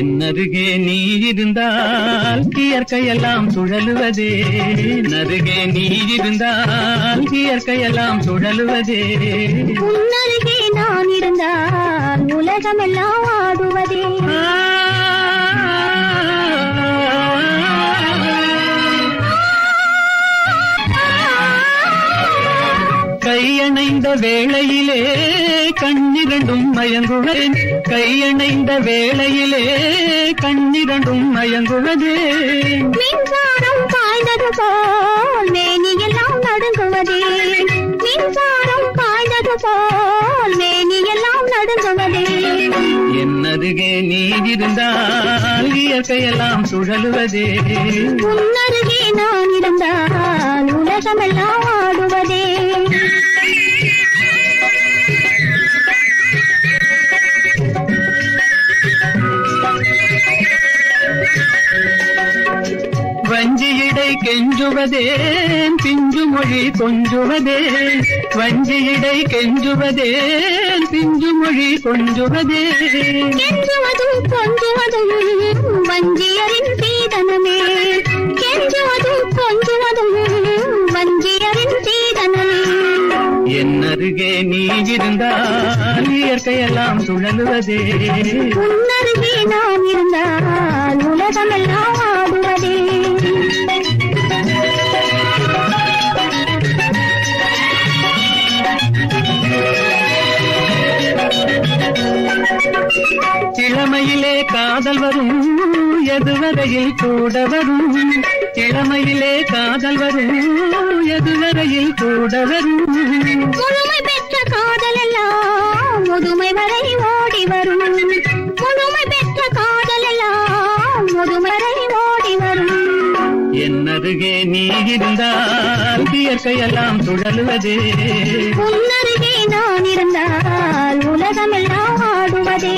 என்னருகே நீ இருந்தால் இயற்கையெல்லாம் சுழலுவதே. நருகே நீ இருந்தால் இயற்கையெல்லாம் சுழலுவதே. உன்னருகே நான் இருந்தால் உலகமெல்லாம் ஆடுவதே. கையணைந்த வேளையிலே கண்ணிரண்டும் மயங்குவேன். கையணைந்த வேளையிலே கண்ணிரண்டும் மயங்குவதே. மின்சாரம் பாய்ந்தது போல் மேனியெல்லாம் நடுங்குவதே. மின்சாரம் பாய்ந்தது போல் மேனியெல்லாம் நடுங்குவதே. என்னருகே நீ இருந்தால் இயற்கையெல்லாம் சுழலுவதே. உன்னருகே நான் இருந்தால் உலகமெல்லாம் ஆடுவதே. வஞ்சியிடை கெஞ்சுவதே பிஞ்சு மொழி கொஞ்சுவதே. வஞ்சியிடை கெஞ்சுவதே பிஞ்சு மொழி கொஞ்சுவதே. கெஞ்சுவதும் கொஞ்சுவதும் வஞ்சியரின் சீதனமே கெஞ்சுவதும் கொஞ்சுவதும் வஞ்சியரின் சீதனமே என்னருகே நீ இருந்தால் இயற்கையெல்லாம் சுழலுவதே. உன்னருகே நான் இருந்தால் உலகமெல்லாம் ஆடுவதே. இளமையிலே காதல் வரும் எதுவரையில் கூட வரும். இளமையிலே காதல் வரும் எதுவரையில் கூட வரும். முழுமை பெற்ற காதலெல்லாம் முதுமை வரை ஓடி வரும். முழுமை பெற்ற காதலெல்லாம் முதுமை வரை ஓடி வரும். என்னருகே நீ இருந்தால் இயற்கையெல்லாம் சுழலுவதே. உன்னருகே நான் இருந்தால் உலகமெல்லாம் ஆடுவதே.